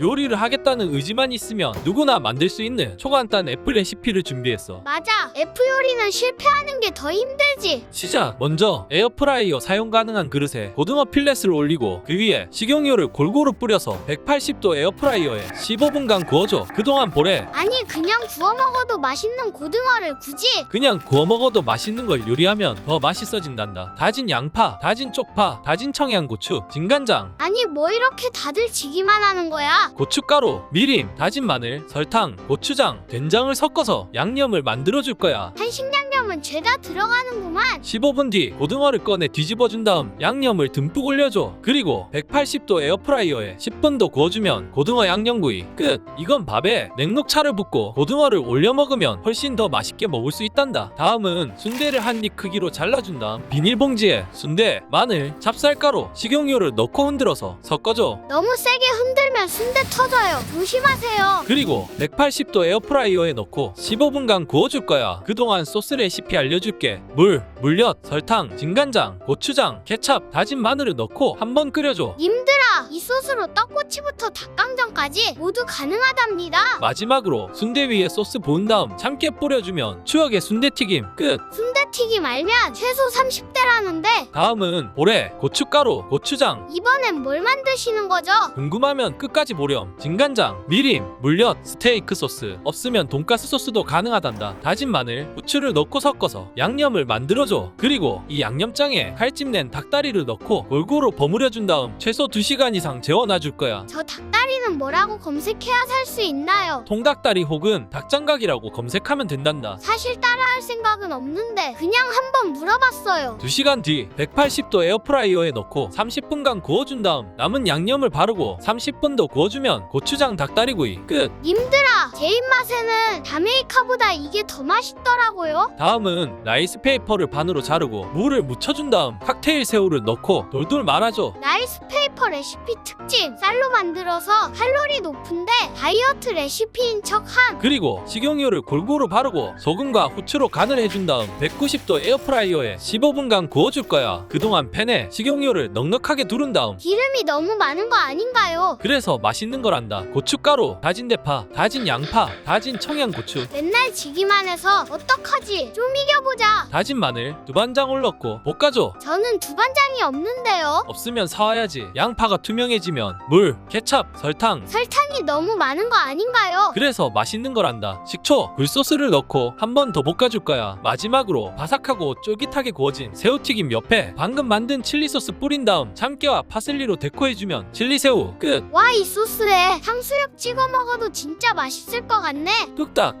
요리를 하겠다는 의지만 있으면 누구나 만들 수 있는 초간단 애플 레시피를 준비했어. 맞아. F 요리는 실패하는 게 더 힘들 지. 시작! 먼저 에어프라이어 사용 가능한 그릇에 고등어 필렛을 올리고 그 위에 식용유를 골고루 뿌려서 180도 에어프라이어에 15분간 구워줘. 그동안 볼에 아니 그냥 구워 먹어도 맛있는 고등어를 굳이 그냥 구워 먹어도 맛있는 걸 요리하면 더 맛있어진단다. 다진 양파, 다진 쪽파, 다진 청양고추, 진간장, 아니 뭐 이렇게 다들 지기만 하는 거야? 고춧가루, 미림, 다진 마늘, 설탕, 고추장, 된장을 섞어서 양념을 만들어 줄 거야. 한식 양념은 죄다 들어가는구만. 15분 뒤 고등어를 꺼내 뒤집어 준 다음 양념을 듬뿍 올려줘. 그리고 180도 에어프라이어에 10분 더 구워주면 고등어 양념구이 끝. 이건 밥에 냉녹차를 붓고 고등어를 올려 먹으면 훨씬 더 맛있게 먹을 수 있단다. 다음은 순대를 한 입 크기로 잘라준 다음 비닐봉지에 순대, 마늘, 찹쌀가루, 식용유를 넣고 흔들어서 섞어줘. 너무 세게 흔들면 순대 터져요. 조심하세요. 그리고 180도 에어프라이어에 넣고 15분간 구워줄 거야. 그동안 소스 레시피 알려줄게. 물, 물엿, 설탕, 진간장, 고추장, 케찹, 다진 마늘을 넣고 한번 끓여줘. 님들아 이 소스로 떡꼬치부터 닭강정까지 모두 가능하답니다. 마지막으로 순대 위에 소스 부은 다음 참깨 뿌려주면 추억의 순대튀김 끝. 순대 튀김 알면 최소 30대라는데 다음은 볼에 고춧가루, 고추장, 이번엔 뭘 만드시는 거죠? 궁금하면 끝까지 보렴. 진간장, 미림, 물엿, 스테이크 소스. 없으면 돈가스 소스도 가능하단다. 다진 마늘, 후추를 넣고 섞어서 양념을 만들어줘. 그리고 이 양념장에 칼집 낸 닭다리를 넣고 골고루 버무려 준 다음 최소 2시간 이상 재워놔줄 거야. 저 닭다리는 뭐라고 검색해야 살 수 있나요? 통닭다리 혹은 닭장각이라고 검색하면 된단다. 사실 따라할 생각은 없는데 그냥 한번 물어봤어요. 2시간 뒤 180도 에어프라이어에 넣고 30분간 구워준 다음 남은 양념을 바르고 30분 더 구워주면 고추장 닭다리구이 끝. 님들아 제 입맛에는 자메이카보다 이게 더 맛있더라고요. 다음은 라이스 페이퍼를 반으로 자르고 물을 묻혀준 다음 칵테일 새우를 넣고 돌돌 말아줘. 라이스 페이퍼 레시피 특징 쌀로 만들어서 칼로리 높은데 다이어트 레시피인 척함 그리고 식용유를 골고루 바르고 소금과 후추로 간을 해준 다음 190도 에어프라이어에 15분간 구워줄 거야. 그동안 팬에 식용유를 넉넉하게 두른 다음 기름이 너무 많은 거 아닌가요? 그래서 맛있는 거란다. 고춧가루, 다진 대파, 다진 양파, 다진 청양고추, 맨날 지기만 해서 어떡하지? 좀 이겨보자. 다진 마늘, 두반장을 넣고 볶아줘. 저는 두반장이 없는데요. 없으면 사와 야지. 양파가 투명해지면 물, 케찹, 설탕. 설탕이 너무 많은 거 아닌가요? 그래서 맛있는 거란다. 식초, 굴소스를 넣고 한 번 더 볶아줄 거야. 마지막으로 바삭하고 쫄깃하게 구워진 새우튀김 옆에 방금 만든 칠리 소스 뿌린 다음 참깨와 파슬리로 데코해주면 칠리 새우 끝. 와 이 소스에 탕수육 찍어 먹어도 진짜 맛있을 것 같네. 뚝딱